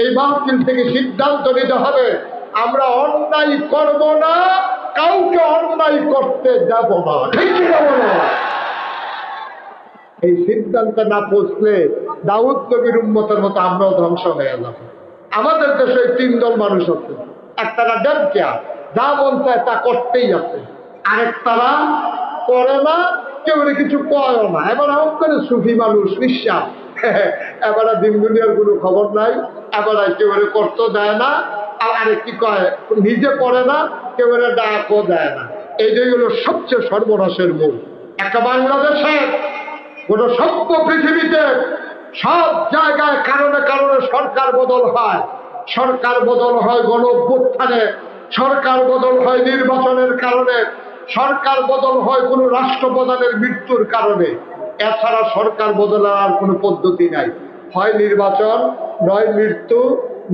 এই মাহফিল থেকে সিদ্ধান্ত নিতে হবে, আমরা অন্যায় করব না, কাউকে অন্যায় করতে যাব না। ঠিক কি না? এই সিদ্ধান্তে না পৌঁছলে দাউদ নবীর উন্মতের মতো আমরাও ধ্বংস হয়ে যাব আমাদের দেশে তিন দল মানুষ আছে। একটারা ডেমকিয়া যা মন চায় তা করতেই আছে। আরেকটারা করে না, কেউ কিছু কয়ও না। এবার করে সুফি মানুষ নিঃশ্বাস এবারে দিন দুনিয়ার কোনো খবর নাই। এবারে কেউ করতে দেয় না। আর আরে কি কয়, নিজে করে না কেউ ডাকও দেয় না। এইটাই হলো সবচেয়ে সর্বনাশের মূল। একটা বাংলাদেশে গোটা সভ্য পৃথিবীতে সব জায়গায় কারণে কারণে সরকার বদল হয়। সরকার বদল হয় গণ অভ্যুত্থানে সরকার বদল হয় নির্বাচনের কারণে। সরকার বদল হয় কোনো রাষ্ট্রপ্রধানের মৃত্যুর কারণে। এছাড়া সরকার বদলের আর কোনো পদ্ধতি নাই। হয় নির্বাচন, নয় মৃত্যু,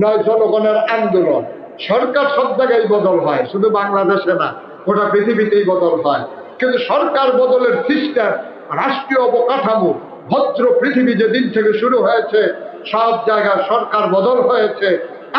নয় জনগণের আন্দোলন। সরকার সব জায়গায় বদল হয়, শুধু বাংলাদেশে না, গোটা পৃথিবীতেই বদল হয়। কিন্তু সরকার বদলের সিস্টেম, রাষ্ট্রীয় অবকাঠামো, ভদ্র পৃথিবী যেদিন থেকে শুরু হয়েছে, সব জায়গায় সরকার বদল হয়েছে।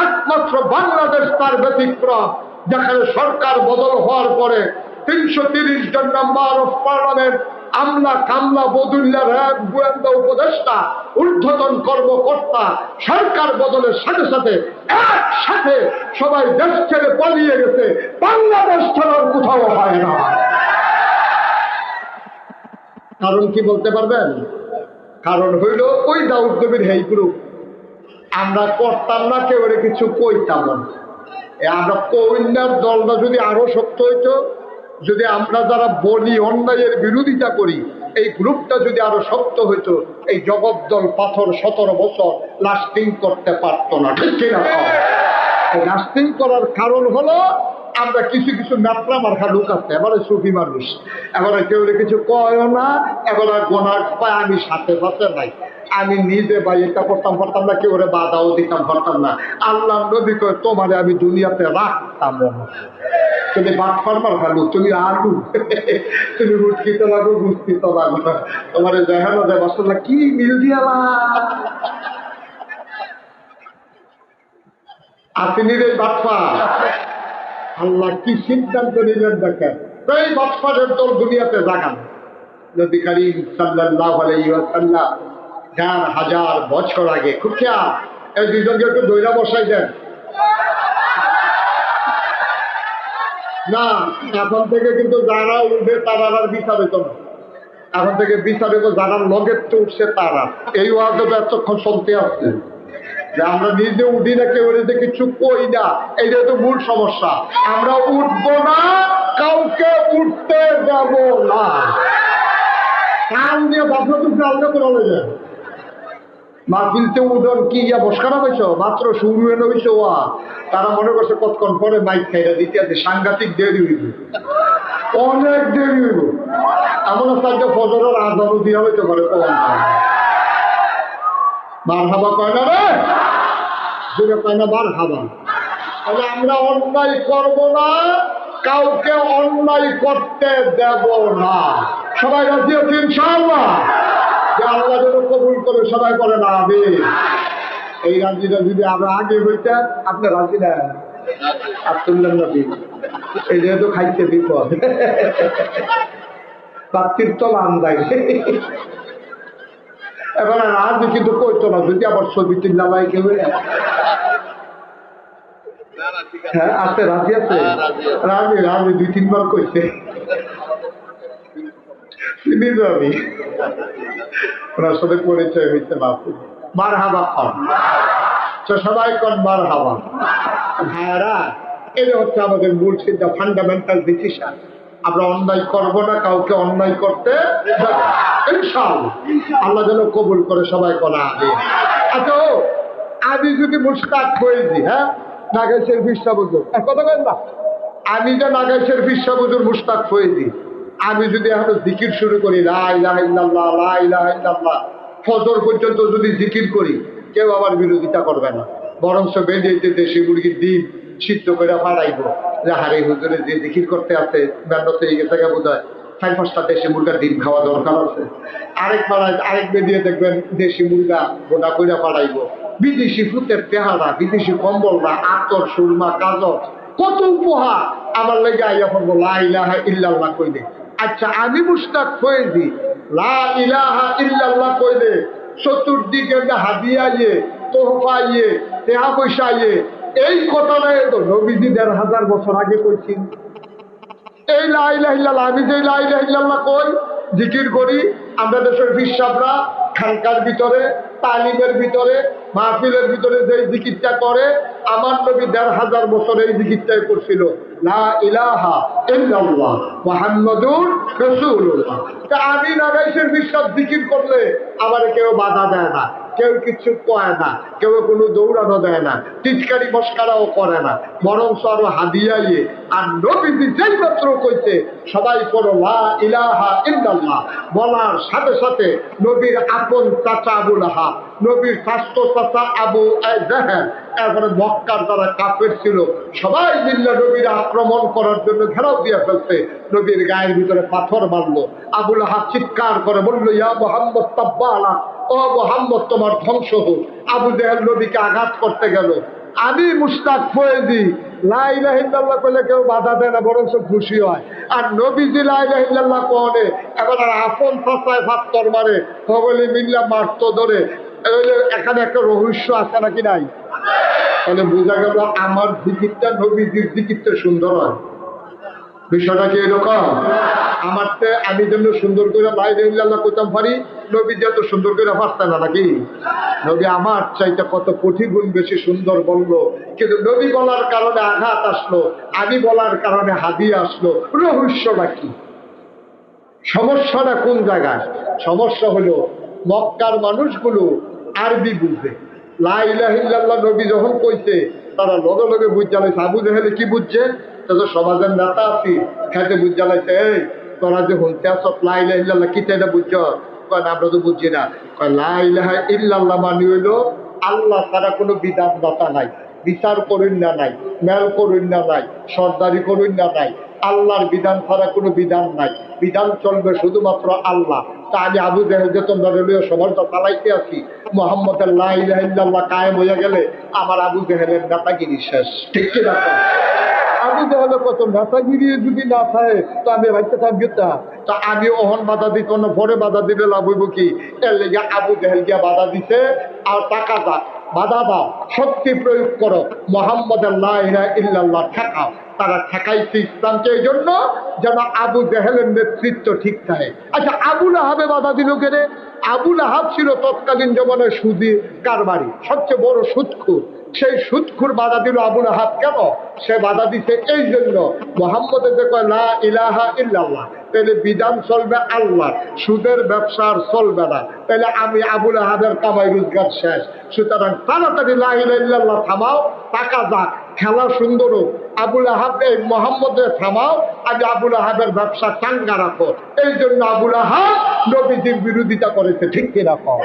একমাত্র বাংলাদেশ তার ব্যতিক্রম, যেখানে সরকার বদল হওয়ার পরে তিনশো তিরিশ জন মেম্বার অফ পার্লামেন্ট আমলা কামলা বদুল্লা র্যাব গোয়েন্দা উপদেষ্টা, ঊর্ধ্বতন কর্মকর্তা, সরকার বদলের সাথে সাথে একসাথে সবাই দেশ ছেড়ে পালিয়ে গেছে। বাংলাদেশ ছাড়ার কোথাও হয় না। কারণ কি বলতে পারবেন? কারণ হইল ওই দাউদ নবীর হেই গ্রুপ আমরা করতাম না, কেউ কিছু কইতাম না। আমরা কন্যার দলটা যদি আরও শক্ত হইতো যদি আমরা যারা বলি অন্যায়ের বিরোধিতা করি, এই গ্রুপটা যদি আরও শক্ত হইতো, এই জগদ্দল পাথর সতেরো বছর লাস্টিং করতে পারতো না, ঠিক কিনা? লাস্টিং করার কারণ হলো, আমরা কিছু কিছু ম্যাপরা মার্কা লোক আছে, এবারে সুফি মানুষ। এবারে কেউ কিছু কয়ও না, এবারে গোনার পায় আমি সাথে সাথে নাই। আমি নিজে বা এটা করতাম পারতাম না, কেউ বাধাও দিতাম পারতাম না। আল্লাহ নদী কয়, তোমারে আমি দুনিয়াতে রাখতাম তুমি বাদ ফার্মার ভালো, তুমি আলু। তুমি রুটকি তো লাগো গুস্তি তো লাগো। তোমার দেখানো যায় কি মিল দিয়ালা আসেনি রে আল্লাহ কি সিদ্ধান্ত নিলেন দেখেন? এই বাটফারের দল দুনিয়াতে জাগান। নবী করিম সাল্লাল্লাহু আলাইহি ওয়াসাল্লাম চার হাজার বছর আগে। খুব খেয়াল, এই দুইজনকে একটু দৈরা বসাই দেন। না, এখন থেকে কিন্তু যারা উঠবে তারা আর বিচার না এখন থেকে বিচার হইব যারা লগের তো উঠছে তারা। এই ওয়াজে তো এতক্ষণ শুনতে আসছে। যে আমরা নিজে উঠি না, কেউ যে কিছু কই না এইটা তো মূল সমস্যা। আমরা উঠবো না, কাউকে উঠতে যাব না। কান দিয়ে বাপনা তুমি আলাদা করে যায় মাহফিলতে উঠন কি ইয়া বসকানা পাইছ? মাত্র শুরু এনে হইছ, ওয়া। তারা মনে করছে কতক্ষণ পরে মাইক খাইরা দিতে আছে, সাংঘাতিক দেরি হইব। অনেক দেরি হইব। এমন একটা ফজরের আজানও দিয়া হইতে পারে কখন বার হাবা কয় না রে? যেটা কয় না বার হাবা তাহলে আমরা অন্যায় করব না, কাউকে অন্যায় করতে দেব না। সবাই রাজি আছে ইনশাআল্লাহ? আল্লাহ যেন কবুল করে সবাই করে না আমি এই রাজিটা যদি আমরা আগে হইতাম আপনি রাজি না? আব্দুল্লাহ নবী এই যেহেতু খাইতে বিপদ। প্রাপ্তির তলা আন্দাই এবার রাজি কিন্তু কইতো না যদি আবার ছবি কেউ হ্যাঁ আছে রাজি আছে। রাজি রাজি দুই তিনবার কইছে। আমি। ওনার সাথে পরিচয় হইতে মার হাবা খান। সবাই কন মার হাবা ভাইয়ারা এটা হচ্ছে আমাদের মূল চিন্তা ফান্ডামেন্টাল ডিসিশন আমরা অন্যায় করব না, কাউকে অন্যায় করতে আল্লাহ যেন কবুল করে সবাই করা আগে আচ্ছা আমি যদি মুস্তাক হয়েছি হ্যাঁ? নাগেশের বিশ্বা বুঝুর কথা বলেন না। আমি যে নাগেশের বিশ্বা বুঝুর মুস্তাক হয়েছি আমি যদি এখন জিকির শুরু করি ফজর পর্যন্ত যদি জিকির করি, কেউ আমার বিরোধিতা করবে না। বরঞ্চ বেরিয়েছে দেশি মুরগির ডিম সিদ্ধ করে ফাড়াইব। যে হারে হুজুরে যে জিকির করতে আছে ব্যর্থ হয়ে গেছে বোধ হয় চার পাঁচটা দেশি মুরগার ডিম খাওয়া দরকার আছে। আরেক পাড়ায় আরেক বেরিয়ে দেখবেন দেশি মুরগা গোটা কইরা পাড়াইব বিদেশি ফুতের চেহারা বিদেশি কম্বল না আতর, সুরমা, কাজল, কত উপহার! আমার লেগে আইয়া পড়ব, লা ইলাহা ইল্লাল্লাহ কইলে। আচ্ছা আমি মুস্তাক ফয়েজি লা ইলাহা ইল্লাল্লাহ ইয়ে তেহা এই কথাটাই তো নবীজি হাজার বছর আগে এই আমি যে লাইলাহিল্লাহ কই, জিকির করি, আমরা দেশের বিশ্বাবরা খানকার ভিতরে, তালিমের ভিতরে, মাহফিলের ভিতরে যে জিকিরটা করে, আমার নবী দেড় হাজার বছর এই জিকিরটাই করছিল। ইলাহা আমি নাগাইশের বিশ্বাস জিকির করলে আবার কেউ বাধা দেয় না। কেউ কিছু কয় না, কেউ কোনো দৌড়ানো দেয় না, টিটকারি মস্কারাও করে না। বরং আরও হাদিয়াইয়ে, আর নবীজি যেই মাত্র কইছে, সবাই করো লা ইলাহা ইল্লাল্লাহ। বলার সাথে সাথে নবীর আপন চাচা আবুল আহাব নবীর স্বাস্থ্য চাচা আবু জাহের এরপরে মক্কার যারা কাফের ছিল, সবাই মিল্লা নবীর আক্রমণ করার জন্য ঘেরাও দিয়ে ফেলছে। নবীর গায়ের ভিতরে পাথর মারলো। আবুল আহাব চিৎকার করে বলল, ইয়া মোহাম্মদ তাব্বালা। ও মোহাম্মদ, তোমার ধ্বংস হোক। আবু জেহেল নবীকে আঘাত করতে গেল। আমি মুস্তাক ফয়েজি লাইলাহিল্লাহ করলে কেউ বাধা দেয় না বরং সব খুশি হয়। আর নবীজি লাইলাহিল্লাহ কনে এবার আর আপন ফাঁসায় ফাত্তর মারে সকলে মিল্লা মারতো ধরে। এখানে একটা রহস্য আছে নাকি নাই? তাহলে বোঝা গেল আমার জিকিরটা নবীজির জিকিরটা সুন্দর হয়। বিষয়টা কি এরকম? আমার তে আমি যেন সুন্দর করে বাইরে ইল্লাল্লাহ করতাম পারি, নবী যে এত সুন্দর করে পারছে না নাকি? নবী আমার চাইতে কত কোটি গুণ বেশি সুন্দর বলল। কিন্তু নবী বলার কারণে আঘাত আসলো, আমি বলার কারণে হাদিয়ে আসলো। রহস্যটা কি? সমস্যাটা কোন জায়গায়? সমস্যা হলো, মক্কার মানুষগুলো আরবি বুঝে। লাইলাহিল্লাহ নবী যখন কইছে, তারা লগে লগে বুঝালাইছে আবু জাহেলে কি বুঝছে? সমাজের নেতা আছি বুঝালাইছে এই, তোরা যে হলতে আস লাইলাহিল্লাহ কি এটা বুঝছ? কয় আমরা তো বুঝছি না। কয় ইল্লাল্লাহ মানে হইল, আল্লাহ ছাড়া কোনো বিধান দাতা নাই, বিচার করুন না নাই মেল করুন না নাই, সর্দারি করুন না নাই, আল্লাহর বিধান ছাড়া কোনো বিধান নাই, বিধান চলবে শুধুমাত্র আল্লাহ। তা আমি আবু যে তোমরা রেলীয় সমাজটা চালাইতে আছি, মোহাম্মদের লাইল্লাহ কায়েম হয়ে গেলে আমার আবু দেহের নেতাগিরি শেষ। ঠিক কি না তাহলে কত নেতাগিরি যদি না থাকে, তো আমি ভাবতে থাকবি তা তা আমি ওহন বাধা দিত না, পরে বাধা দিবে লাভ হইব কি? এর লেগে আবু দেহেল গিয়া বাধা দিছে, আর টাকা যাক বাধা দাও, শক্তি প্রয়োগ করো, মোহাম্মদ আল্লাহ ইল্লাল্লাহ ঠেকাও। তারা ঠেকাইছে ইসলামকে এই জন্য যেন আবু জেহেলের নেতৃত্ব ঠিক থাকে। আচ্ছা আবুল আহাবে বাধা দিল কেনে আবুল আহাব ছিল তৎকালীন জমানায় সুদি কারবারি, সবচেয়ে বড় সুদখুর সেই সুদখুর বাধা দিল আবুল আহাব কেন? সে বাধা দিছে এই জন্য। মোহাম্মদের যে কয়, লা ইলাহা ইল্লাল্লাহ তাহলে বিধান চলবে আল্লাহ সুদের ব্যবসা আর চলবে না। তাহলে আমি আবুল আহাবের কামাই রোজগার শেষ। সুতরাং তাড়াতাড়ি লা ইলাহা ইল্লাল্লাহ থামাও, টাকা যাক। খেলা সুন্দর হোক। আবুল আহাব এই মোহাম্মদের থামাও আমি আবুল আহাবের ব্যবসা চাঙ্গা রাখো। এই জন্য আবুল আহাব নবীজির বিরোধিতা করেছে, ঠিক কিনা কও?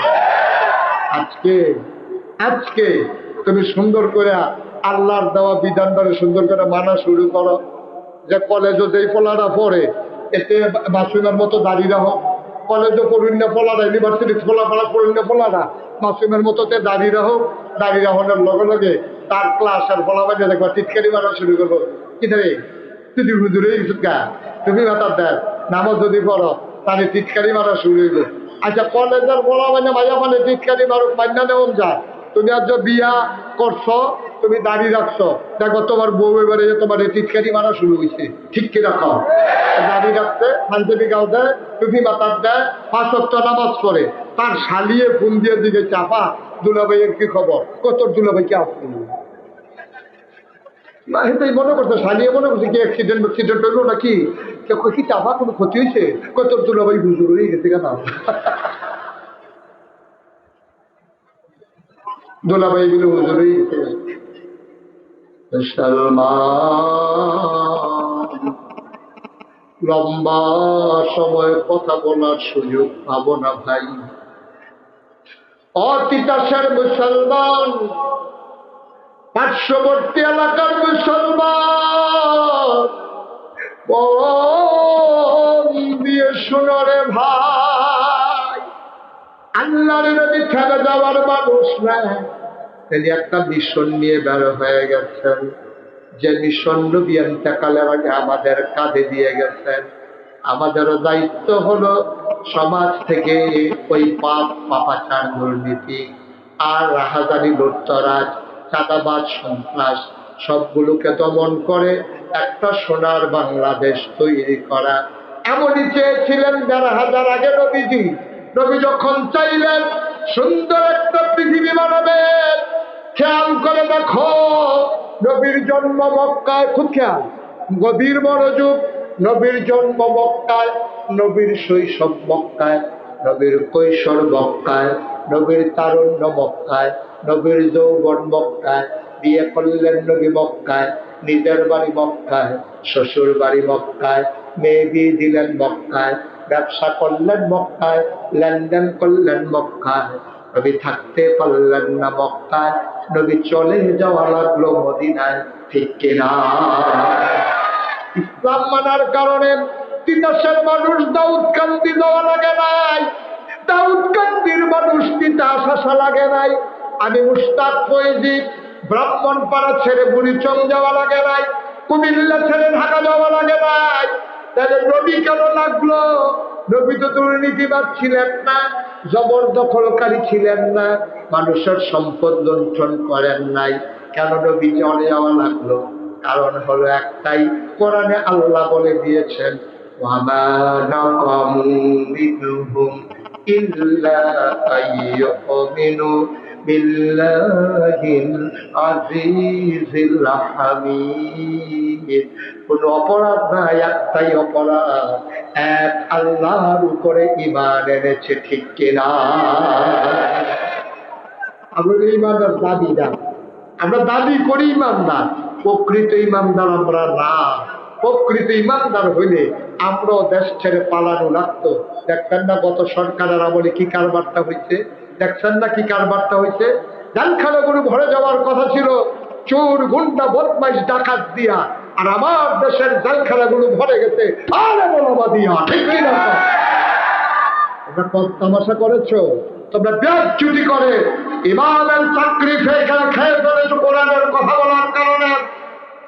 আজকে আজকে তুমি সুন্দর করে আল্লাহর দেওয়া বিধানটারে সুন্দর করে মানা শুরু করো। যে কলেজও যেই ফলাটা পড়ে, এতে মাসুমের মতো দাঁড়িয়ে রাখো। কলেজও পড়ুন না পলারা ইউনিভার্সিটি ফলা ফলা পড়ুন না পলারা মাসুমের মতো তে দাঁড়িয়ে রাখো, দাঁড়িয়ে রাহনের লগে লগে তার ক্লাস আর ফলা বাজে দেখবা টিটকারি মারা শুরু করব। কি রে? তুই হুজুরে গা। তুমি মাতার দেয় নামাজ যদি পড়ো, তাহলে টিটকারি মারা শুরু হইব। আচ্ছা কলেজের বলা মানে মাঝে মানে টিটকারি মারুক মান্না নেওয়া যায় তুমি আজ বিয়া করছ, তুমি দাঁড়িয়ে রাখছো, দেখো তোমার বউ এবারে তোমার টিটকারি মারা শুরু হয়েছে ঠিক কি রাখো দাঁড়িয়ে রাখছে পাঞ্জাবি গাও দেয়, টুপি মাতার দেয়, পাঁচ অক্ট নামাজ পড়ে। তার শালিয়ে ফোন দিয়ে দিকে চাপা, দুলাভাইয়ের কি খবর? কত দুলাভাই কে সেটাই মনে করছে সানিয়ে মনে করছে, কি অ্যাক্সিডেন্ট অ্যাক্সিডেন্ট হইল নাকি? কি চাপা, কোনো ক্ষতি হয়েছে কত দুলাভাই বুঝুর হয়ে গেছে কেন? দুলাভাই গুলো হুজুর সালমান লম্বা সময় কথা বলার সুযোগ পাবো না ভাই। অতিতাসের মুসলমান, পার্শ্ববর্তী এলাকার মুসলমান মন দিয়ে শোনো রে ভাই। আল্লাহর নবী ছেড়ে যাওয়ার একটা মিশন নিয়ে বের হয়ে গেছেন। যে মিশন নবী আগে আমাদের কাঁধে দিয়ে গেছেন। আমাদেরও দায়িত্ব হলো সমাজ থেকে ওই পাপ, পাপাচার দুর্নীতি আর রাহাজানি, লুটতরাজ, চাঁদাবাজ, সন্ত্রাস সবগুলোকে দমন করে একটা সোনার বাংলাদেশ তৈরি করা। এমনই চেয়েছিলেন দেড় হাজার আগে নবীজি। নবী যখন চাইলেন, সুন্দর একটা পৃথিবী বানাবেন। খেয়াল করে দেখো, নবীর জন্ম মক্কায় খুব খেয়াল। গভীর মনোযোগ, নবীর জন্ম মক্কায়, নবীর শৈশব মক্কায়, নবীর কৈশোর মক্কায়, নবীর তারুণ্য মক্কায়, নবীর যৌবন মক্কায়, বিয়ে করলেন নবী মক্কায়, নিজের বাড়ি মক্কায় শ্বশুর বাড়ি মক্কায়, মেয়ে বিয়ে দিলেন মক্কায় ব্যবসা করলেন মক্কায়, লেনদেন করলেন মক্কায়। নবী থাকতে পারলেন না মক্কায়। নবী চলে যাওয়া লাগল মদিনায়। ঠিক ইসলাম মানার কারণে তিতাসের মানুষ দাউদ কান্দি দেওয়া লাগে নাই। দাউদ কান্দির মানুষ তিতাস আসা লাগে নাই। আমি মুস্তাক ফয়েজি ব্রাহ্মণ পাড়া ছেড়ে বুড়িচং যাওয়া লাগে নাই। কুমিল্লা ছেড়ে ঢাকা যাওয়া লাগে নাই। তাহলে নবী কেন লাগল? নবী তো দুর্নীতিবাদ ছিলেন না, জবরদখলকারী ছিলেন না, মানুষের সম্পদ লুণ্ঠন করেন নাই। কেন নবী চলে যাওয়া লাগল? কারণ হলো একটাই, কোরআনে আল্লাহ বলে দিয়েছেন ইল্লা বিল্লাহিল আজিজিল হামিদ। কোন অপরাধ নাই, একটাই অপরাধ। এক আল্লাহর উপরে ইমান এনেছে, ঠিক কিনা? আমাদের ইমানদার না আমরা দাবি করি ইমানদার প্রকৃত ইমানদার আমরা না। প্রকৃত ইমানদার হইলে আমরাও দেশ ছেড়ে পালানো লাগতো। দেখবেন না, গত সরকারের আমলে কি কারবারটা হয়েছে দেখছেন না কি কারবারটা হয়েছে ডানখানাগুলো ভরে যাওয়ার কথা ছিল। চোর, গুন্ডা, বদমাইশ, ডাকাত দিয়া। আর আমার দেশের জালখানাগুলো ভরে গেছে। কোরআনের কথা বলার কারণে।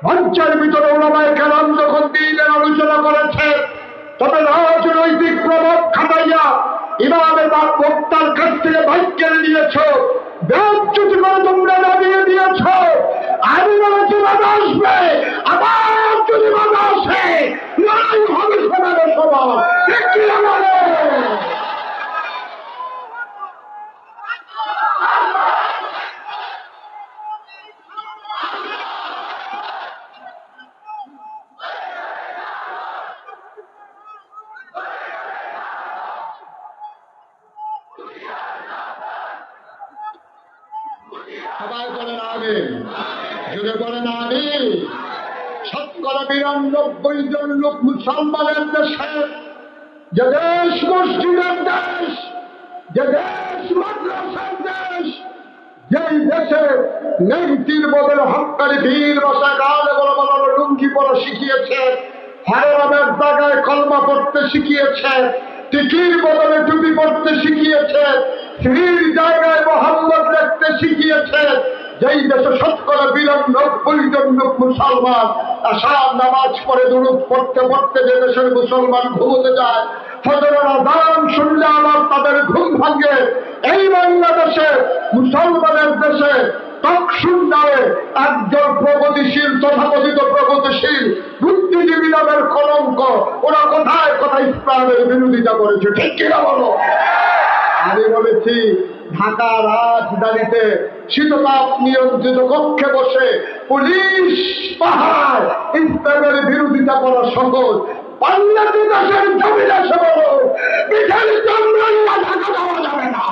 মঞ্চের ভিতরে ওলামায় কেরাম যখন দিনের আলোচনা করেছে, তবে রাজনৈতিক প্রভাব খাটাইয়া ইমামের বাপ বক্তার কাছ থেকে ভাগ্যের নিয়েছ ব্যাচুটি করে তোমরা দাবিয়ে দিয়েছ। আমি বলেছি বাধা আসবে, আবার যদি বাধা আসে। লড়াই হবে একটি সভা ঠিক কি না বলো? সবাই বলেন আমি জুড়ে বিরানব্বই জন লোক মুসলমানের দেশে। যে দেশ মসজিদের দেশ, যে দেশ মাদ্রাসার দেশ, যেই দেশে নেংটির বদলে হকারি বীর বসা গালে বড় বড় লুঙ্গি পরা শিখিয়েছে হরেরামের জায়গায় কলমা পড়তে শিখিয়েছে, টিকির বদলে টুপি পড়তে শিখিয়েছে, স্ত্রীর জায়গায় মোহাম্মদ লিখতে শিখিয়েছে যেই দেশে শতকরা বিরানব্বই জন মুসলমান আসার নামাজ পড়ে, দুরুদ পড়তে পড়তে যে দেশের মুসলমান ঘুমোতে যায় তাদের ঘুম ভাঙে। এই বাংলাদেশে, মুসলমানের দেশে একজন প্রগতিশীল, তথাকথিত প্রগতিশীল, বুদ্ধিজীবী নামের কলঙ্ক, ওরা কোথায় কোথায় ইসলামের বিরোধিতা করেছে। ঠিক কিনা বলো? আমি বলেছি ঢাকা রাজধানীতে শীততাপ নিয়ন্ত্রিত কক্ষে বসে পুলিশ পাহাড়, ইসলামের বিরোধিতা করা সহজ যাবে না।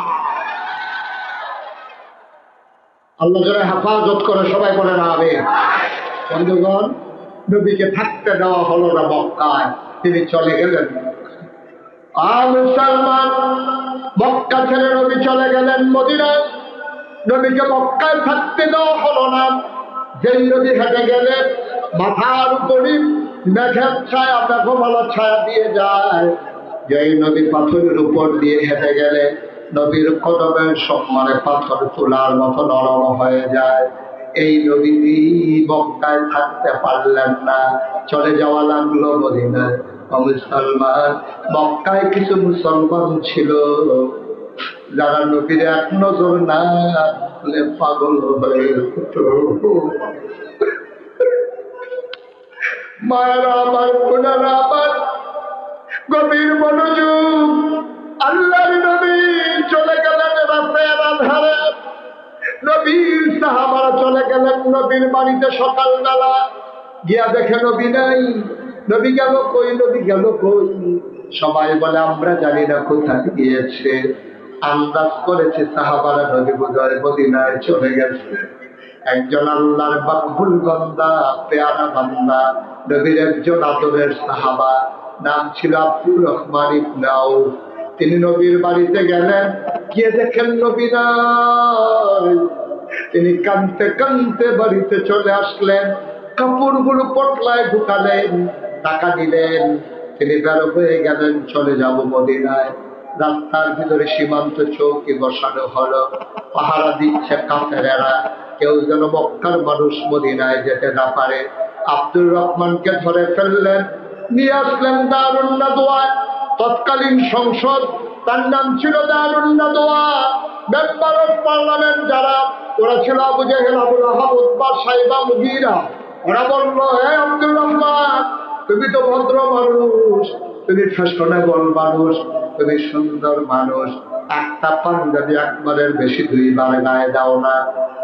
আল্লাহ হেফাজত করে, সবাই করে না বন্ধুগণ, নবীকে থাকতে দেওয়া হলো না মক্কায়, তিনি চলে গেলেন। আর মুসলমান মক্কা ছেড়ে নবী চলে গেলেন মদিনায় নবীকে মক্কায় থাকতে দেওয়া হলো না। যেই নদী হেঁটে গেলে মাথার উপরই মেঘের ছায়া, মেঘমালা ছায়া দিয়ে যায়। যেই নদী পাথরের উপর দিয়ে হেঁটে গেলে নবীর কদমের সম্মানে পাথর তোলার মতো নরম হয়ে যায়। এই নবীজি মক্কায় থাকতে পারলেন না, চলে যাওয়া লাগল মদিনায়। মুসলমান, মক্কায় কিছু মুসলমান ছিল। যারা নবীর এক নজর না পাগল হয়ে গভীর মনোযোগ নবী চলে গেলেন আধারে। নবীর সাহাবারা চলে গেলেন নবীর বাড়িতে সকালবেলা। গিয়া দেখে নবী নাই। নবী গেল কই, নবী গেল কই? সবাই বলে, আমরা জানি না কোথায় গিয়েছে। আন্দাজ করেছে সাহাবারা নদী বোধহয় মদিনায় চলে গেছে। একজন আল্লাহর বাকবুল বান্দা, পেয়ারা বান্দা, নবীর একজন আদরের সাহাবা, নাম ছিল আব্দুর রহমান ইবনে আউফ। তিনি নবীর বাড়িতে গেলেন, গিয়ে দেখেন নবী নাই। তিনি কানতে কানতে বাড়িতে চলে আসলেন, কাপড়গুলো পটলায় ঢুকালেন। টাকা দিলেন, তিনি বের হয়ে গেলেন, চলে যাব মদিনায়। রাস্তার ভিতরে সীমান্ত চৌকি বসানো হলো, পাহারা দিচ্ছে কাফেরেরা। কেউ যেন মক্কার মানুষ মদিনায় যেতে না পারে। আব্দুর রহমানকে ধরে ফেললেন, নিয়ে আসলেন দারুন্না দোয়া তৎকালীন সংসদ, তার নাম ছিল দারুন্না দোয়া মেম্বার অফ পার্লামেন্ট যারা, ওরা ছিল আবু জেহেল আবুল আহাব উদ্বার সাইবা, মুগিরা। ওরা বলল, হে আব্দুর রহমান তুমি তো ভদ্র মানুষ, তুমি ফ্যাশনেবল মানুষ, তুমি সুন্দর মানুষ। একটা পাঞ্জাবি একবারের বেশি দুইবার গায়ে দাও না,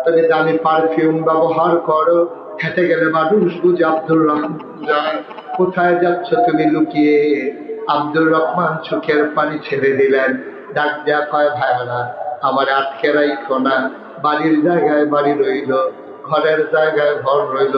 তুমি দামি পারফিউম ব্যবহার করো, খেতে গেলে মানুষ বুঝে আব্দুর রহমান কোথায় যাচ্ছ তুমি লুকিয়ে? আব্দুর রহমান চোখের পানি ছেড়ে দিলেন। ডাক দেয়া কয় ভাইরা আমার আটকে রাইখো না। বাড়ির জায়গায় বাড়ি রইল, ঘরের জায়গায় ঘর রইল।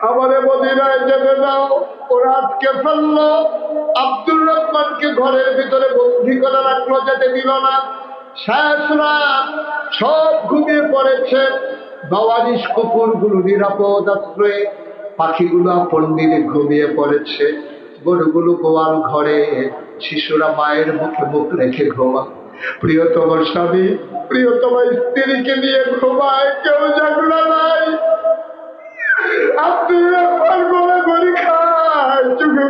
আমারে মদিনায় যেতে দাও। ওরা আটকে ফেলল। আব্দুর রহমানকে ঘরের ভিতরে বন্দি করে রাখল, যেতে দিল না। শেষ রাত সব ঘুমিয়ে পড়েছে। বাওয়ারিশ কুকুরগুলো নিরাপদ আশ্রয়ে, পাখিগুলো পন্ডিতে ঘুমিয়ে পড়েছে। গরুগুলো গোয়াল ঘরে, শিশুরা মায়ের মুখে মুখ রেখে ঘুমা প্রিয়তম স্বামী, প্রিয়তম স্ত্রীকে নিয়ে ঘুমায়, কেউ জাগলো নাই গলা গড়ি খায় চোখে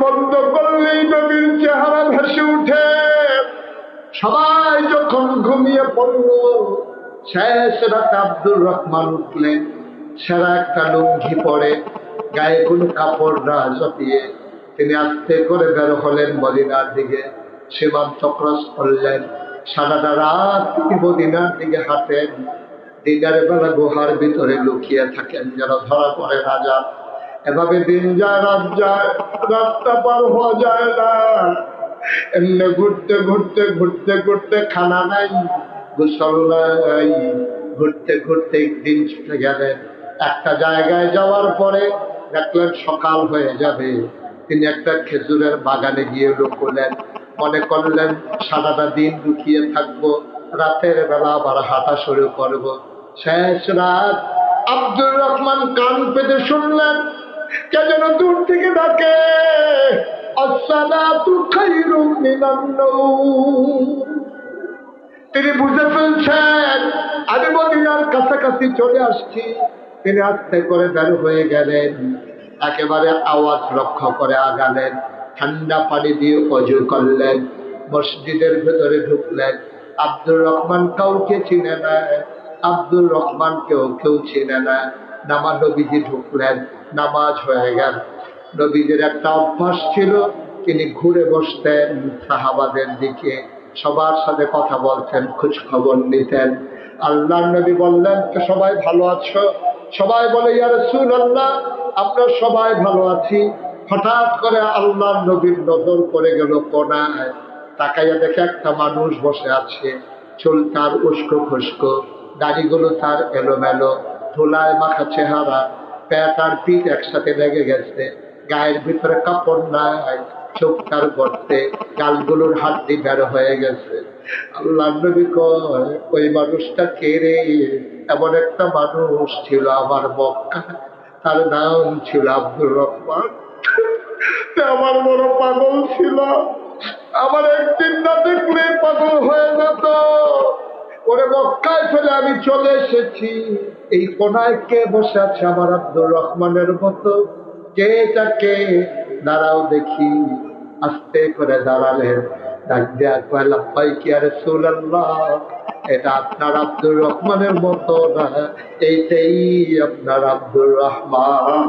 বন্ধ করলেই নবীর চেহারা ভেসে উঠে সবাই যখন ঘুমিয়ে পড়ল, শেষ রাতে আব্দুর রহমান উঠলেন, সেরা একটা লুঙ্গি পরে গায়ে কোনো কাপড় না চাপিয়ে তিনি আস্তে করে বের হলেন মদিনার দিকে। সীমান্ত ক্রস করলেন। সারাটা রাত মদিনার দিকে হাঁটেন দিনের বেলা গুহার ভিতরে লুকিয়ে থাকেন যেন ধরা পড়ে যান। এভাবে দিন যায়, রাত যায়, রাতটা পার হওয়া যায় না। এমনি ঘুরতে ঘুরতে ঘুরতে ঘুরতে খানা নাই, গোসল নাই। ঘুরতে ঘুরতে দিন ছুটে গেলে একটা জায়গায় যাওয়ার পরে দেখলেন সকাল হয়ে যাবে। তিনি একটা খেজুরের বাগানে গিয়ে লোক লুকলেন। মনে করলেন, সারাটা দিন লুকিয়ে থাকব, রাতের বেলা আবার হাঁটা শুরু করব। শেষ রাত আব্দুর রহমান কান পেতে শুনলেন, কে যেন দূর থেকে ডাকে তিনি বুঝে ফেলছেন, আমি মদিনার কাছাকাছি চলে আসছি। তিনি আস্তে করে বের হয়ে গেলেন, একেবারে আওয়াজ লক্ষ্য করে আগালেন। ঠান্ডা পানি দিয়ে অজু করলেন, মসজিদের ভেতরে ঢুকলেন। আব্দুর রহমান কাউকে চিনে না, আব্দুর রহমান কেউ কেউ চিনে না। নামা নবীজি ঢুকলেন, নামাজ হয়ে গেল। নবীজির একটা অভ্যাস ছিল, তিনি ঘুরে বসতেন সাহাবাদের দিকে, সবার সাথে কথা বলতেন খোঁজ খবর নিতেন। আল্লাহ নবী বললেন তো সবাই ভালো আছো? সবাই বলে ইয়ার সুন আল্লাহ আমরা সবাই ভালো আছি। হঠাৎ করে আল্লাহ নবীর নজর পড়ে গেল কোনায়। তাকাইয়া দেখে একটা মানুষ বসে আছে। চুল তার উস্কো খুস্কো, দাড়িগুলো তার এলোমেলো, ধুলায় মাখা চেহারা পেট আর পিঠ একসাথে লেগে গেছে। গায়ের ভিতরে কাপড় নাই, চোখ তার গর্তে, গালগুলোর হাড্ডি বের হয়ে গেছে। আল্লাহ নবী কয়, ওই মানুষটা কে রে? এমন একটা মানুষ ছিল আমার মক্কা তার নাম ছিল আব্দুর রহমান। আমার বড় পাগল ছিল। আমার একদিন না দেখলে পাগল হয়ে যেত। ওরে মক্কায় ফেলে আমি চলে এসেছি। এই কোনায় কে বসে আছে আমার আব্দুর রহমানের মতো? কে তাকে? দাঁড়াও দেখি। আস্তে করে দাঁড়ালেন ডাক দেয়া কয়লা ভাই কি আরে এটা আপনার আব্দুর রহমানের মতো না? এইটাই আপনার আব্দুর রহমান।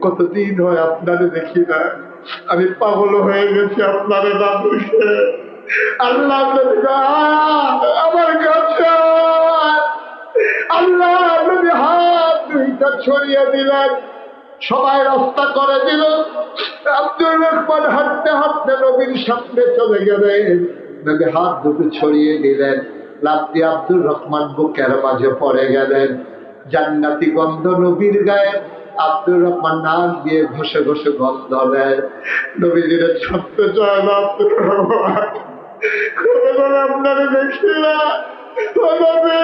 কতদিন হয় আপনারে দেখি না। আমি পাগল হয়ে গেছি আপনারে না দেখে আল্লাহ আমার কাছে আল্লাহ হাত দুইটা ছড়িয়ে দিলেন। সবাই রাস্তা করে দিল। আব্দুর রহমান হাঁটতে হাঁটতে নবীর সামনে চলে গেলেন। নবী হাত দুটো ছড়িয়ে দিলেন। আব্দুর রহমান বুকের মাঝে পড়ে গেলেন। জান্নাতি গন্ধ নবীর গায়ে। আব্দুর রহমান নাক দিয়ে ঘষে ঘষে গন্ধ নেয় নবীজির ছাড়তে চায় না আব্দুর রহমান। কোনোদিন আপনারে দেখি না। ও নবী,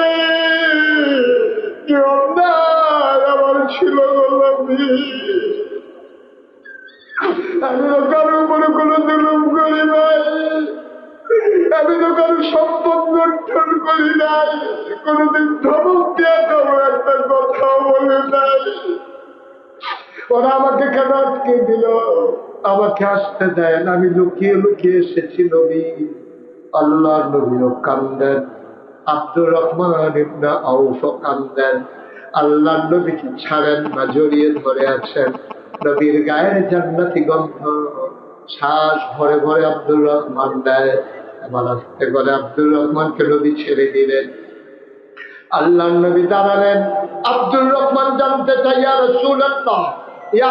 কি অন্যায় আমার ছিল আমি কোনো করি কারও নাই। কোনোদিন ধমক দিয়ে কারও একটা কথাও বলে নাই। ওরা আমাকে কেন আটকে দিল। আমাকে আসতে দেয় না। আমি লুকিয়ে লুকিয়ে এসেছি নবী। আল্লাহ নবীও কান্দেন। আব্দুর রহমান ইবনা আউফ কান্দেন। আল্লাহ নবীকে ছাড়েন না জড়িয়ে ধরে আছেন। নবীর গায়ের জান্নাতি গন্ধ শ্বাস ভরে ভরে আব্দুর রহমান দেয়। এবার আস্তে করে আব্দুর রহমানকে নবী ছেড়ে দিলেন। আল্লাহ নবী দাঁড়ালেন। আব্দুর রহমান জানতে চাই ইয়া রাসূলুল্লাহ ইয়া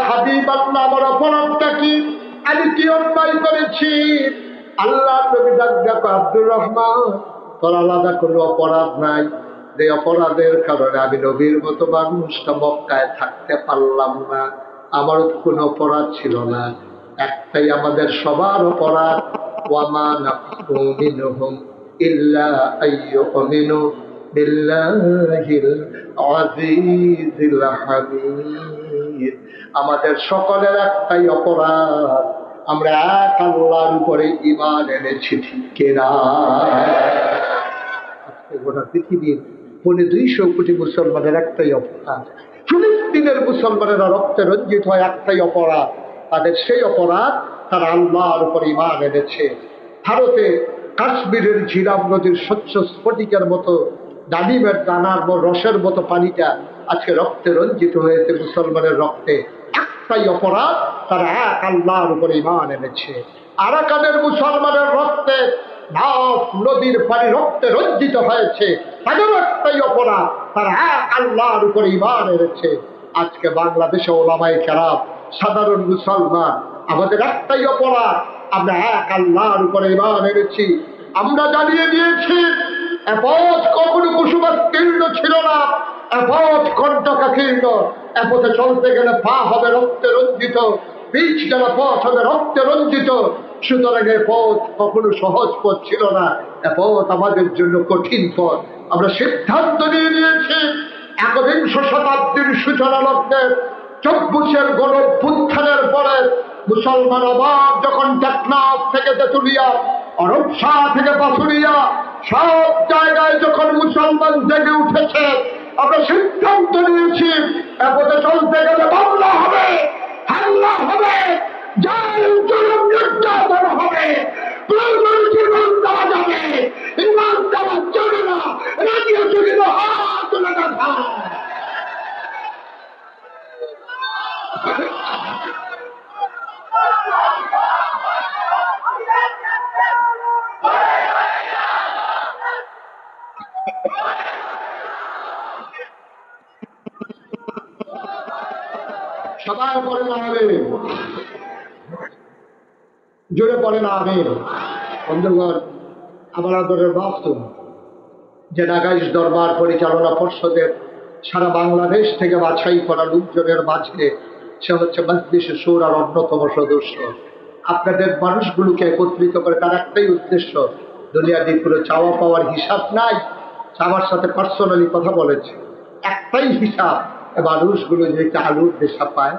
আমার অপরাধটা আল্লাহ রহমান অপরাধ নাই। অপরাধের কারণে আমি নবীর থাকতে পারলাম না। আমারও তো কোনো অপরাধ ছিল না। একটাই আমাদের সবার অপরাধ, ওয়ামা ইল্লা আজিজিল হামিদ। আমাদের সকলের একটাই অপরাধ। আমরা এক আল্লাহর উপরে ইমান এনেছি কিনা? গোটা পৃথিবীর পৌনে দুইশো কোটি মুসলমানের একটাই অপরাধ। ফিলিস্তিনের মুসলমানেরা রক্তে রঞ্জিত হয়, একটাই অপরাধ। তাদের সেই অপরাধ তারা আল্লাহর উপর ইমান এনেছে। ভারতে কাশ্মীরের ঝিরাম নদীর স্বচ্ছ স্ফটিকের মতো, ডালিমের দানার রসের মতো পানিটা আজকে রক্তে রঞ্জিত হয়েছে মুসলমানের রক্তে। একটাই অপরাধ, তারা এক আল্লাহর উপর ইমান এনেছে। আরাকানের মুসলমানের রক্তে নাফ নদীর পানি রক্তে রঞ্জিত হয়েছে, তাদেরও একটাই অপরাধ, তারা এক আল্লাহর উপর ইমান এনেছে। আজকে বাংলাদেশে ওলামাই খারাপ সাধারণ মুসলমান, আমাদের একটাই অপরাধ, আমরা এক আল্লাহর উপরে ইমান এনেছি। আমরা জানিয়ে দিয়েছি এপথ কখনো কুসুমাস্তীর্ণ ছিল না। এপথ কণ্ঠকাকীর্ণ এপথে চলতে গেলে পা হবে রক্তে রঞ্জিত, বীজ গেলে পথ হবে রক্তে রঞ্জিত। সুতরাং এ পথ কখনো সহজ পথ ছিল না। এ পথ আমাদের জন্য কঠিন পথ। আমরা সিদ্ধান্ত নিয়ে নিয়েছি, একবিংশ শতাব্দীর সূচনা লগ্নের চব্বিশের গণভ্যুত্থানের পরে মুসলমান অবাক যখন টেকনাফ থেকে তেতুলিয়া অরবসা থেকে পাথুরিয়া, সব জায়গায় যখন মুসলমান জেগে উঠেছে আমরা সিদ্ধান্ত নিয়েছি এপথে চলতে গেলে বাংলা হবে হাল্লা হবে যার জনম নির্যাতন হবে প্রয়োজন জীবন দেওয়া যাবে ইমান দেওয়া যাবে না রাজিয়ে চলিল হাত তুলে দেখা সবাই পড়ে না হবে জোরে পড়ে না হবে বন্ধুগণ, আমার আদরের বাস্তব, যে নাগাইশ দরবার পরিচালনা পর্ষদের সারা বাংলাদেশ থেকে বাছাই করা লোকজনের মাঝে সে হচ্ছে মজলিস সুরার অন্যতম সদস্য। আপনাদের মানুষগুলোকে একত্রিত করে তার একটাই উদ্দেশ্য দুনিয়ার কোনো চাওয়া পাওয়ার হিসাব নাই আমার সাথে পার্সোনালি কথা বলেছে। একটাই হিসাব মানুষগুলো যদি একটা আলুর দেশা পায়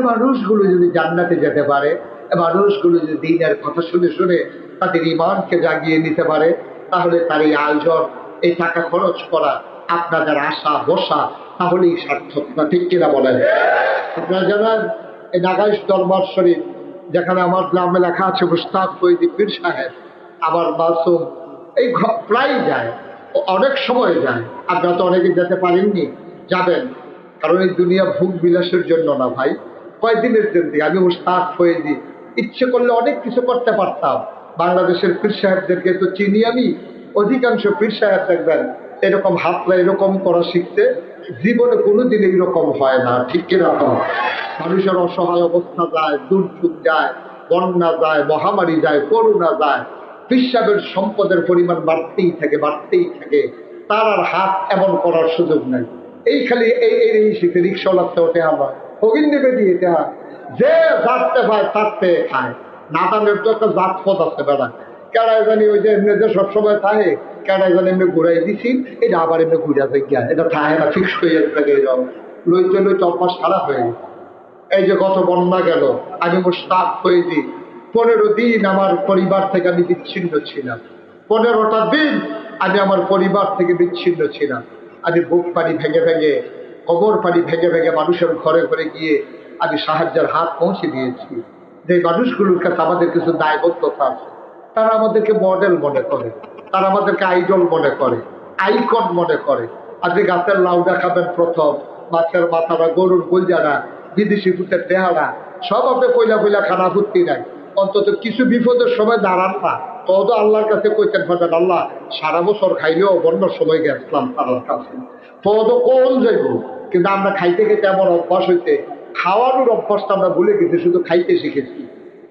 মানুষগুলো যদি জান্নাতে যেতে পারে মানুষগুলো যদি দিনের কথা শুনে শুনে তাদের ইমানকে জাগিয়ে নিতে পারে, তাহলে তার এই আয়োজন, এই টাকা খরচ করা আপনাদের আশা বসা তাহলেই সার্থক না, ঠিক কিনা বলেন? আপনারা জানেন, এই নাগাইশ দরবার শরীফ, যেখানে আমার নামে লেখা আছে মুস্তাক ফৈদি পীর সাহেব আবার মাসুম, এই প্রায় যায়, অনেক সময় যায়। আপনারা তো অনেকে যেতে পারেননি, যাবেন। কারণ এই দুনিয়া ভোগ বিলাসের জন্য না ভাই। কয়েকদিনের জন্য আমি মুস্তাক ফৈদি ইচ্ছে করলে অনেক কিছু করতে পারতাম। বাংলাদেশের পীর সাহেবদেরকে তো চিনি আমি, অধিকাংশ পীর সাহেব দেখবেন এরকম হাতরা এরকম করা শিখতে জীবনে কোনোদিন এইরকম হয় না, ঠিক কীরকম মানুষের অসহায় অবস্থা যায়, দুর্যোগ যায়, বন্যা যায়, মহামারী যায়, করোনা যায়। পিসাবের সম্পদের পরিমাণ বাড়তেই থাকে বাড়তেই থাকে। তার আর হাত এমন করার সুযোগ নাই। এই খালি এই এই শীতে রিক্সাওয়ালাতে ওঠে আমার। হগিন দিয়ে দেওয়া যে যাচ্ছে পায় তারতে খায়। নাতানের তো একটা জাত আছে বেড়া। কেড়াই জানি ওই যে এমনি যে সবসময় থাকে, কেড়াই জানি এমনি ঘুরাই দিছি, এটা আবার এমনি ঘুরা গিয়া। এটা থাকে না ফিক্স হয়ে এরকম। লইতে খারাপ হয়ে এই যে বন্যা গেল, আমি হয়ে দিই পনেরো দিন আমার পরিবার থেকে আমি বিচ্ছিন্ন ছিলাম। পনেরোটা দিন আমি আমার পরিবার থেকে বিচ্ছিন্ন ছিলাম। আমি বুক পানি ভেঙে ভেঙে কবর পানি ভেঙে ভেঙে মানুষের ঘরে ঘরে গিয়ে আমি সাহায্যের হাত পৌঁছে দিয়েছি। যে মানুষগুলোর কাছে আমাদের কিছু দায়বদ্ধতা আছে, তারা আমাদেরকে মডেল মনে করে, তারা আমাদেরকে আইডল মনে করে আইকন মনে করে। আপনি গাছের লাউডা খাবেন প্রথম, মাছের মাথাটা গরুর গুলজারা, বিদেশি ফুটের দেহারা, সব আপনি পয়লা পয়লা খানা ফুটতি নাই। অন্তত কিছু বিপদের সময় দাঁড়ান না। তত আল্লাহর কাছে কইতেন পারবেন আল্লাহ সারা বছর খাইলেও বন্যার সময় গেছিলাম তার কাছে। তত কোন যাইব, কিন্তু আমরা খাইতে খেতে এমন অভ্যাস হইতে খাওয়ানোর অভ্যাসটা আমরা ভুলে গেছি, শুধু খাইতে শিখেছি।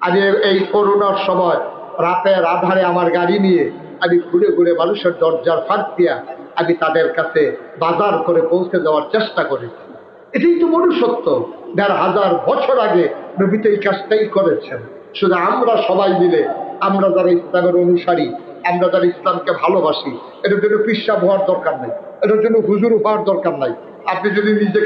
আমি এই করোনার সময় রাতের আধারে আমার গাড়ি নিয়ে আমি ঘুরে ঘুরে মানুষের দরজার ফাঁক দিয়া আমি তাদের কাছে বাজার করে পৌঁছে দেওয়ার চেষ্টা করেছি। এটাই তো মনুষ্যত্ব, দেড় হাজার বছর আগে নবীতে এই কাজটাই করেছেন। শুধু আমরা সবাই মিলে, আমরা যারা ইসলামের অনুসারী, আমরা যারা ইসলামকে ভালোবাসি, এটার জন্য পিসাব হওয়ার দরকার নাই, এটার জন্য হুজুর হওয়ার দরকার নাই। আপনি যদি নিজে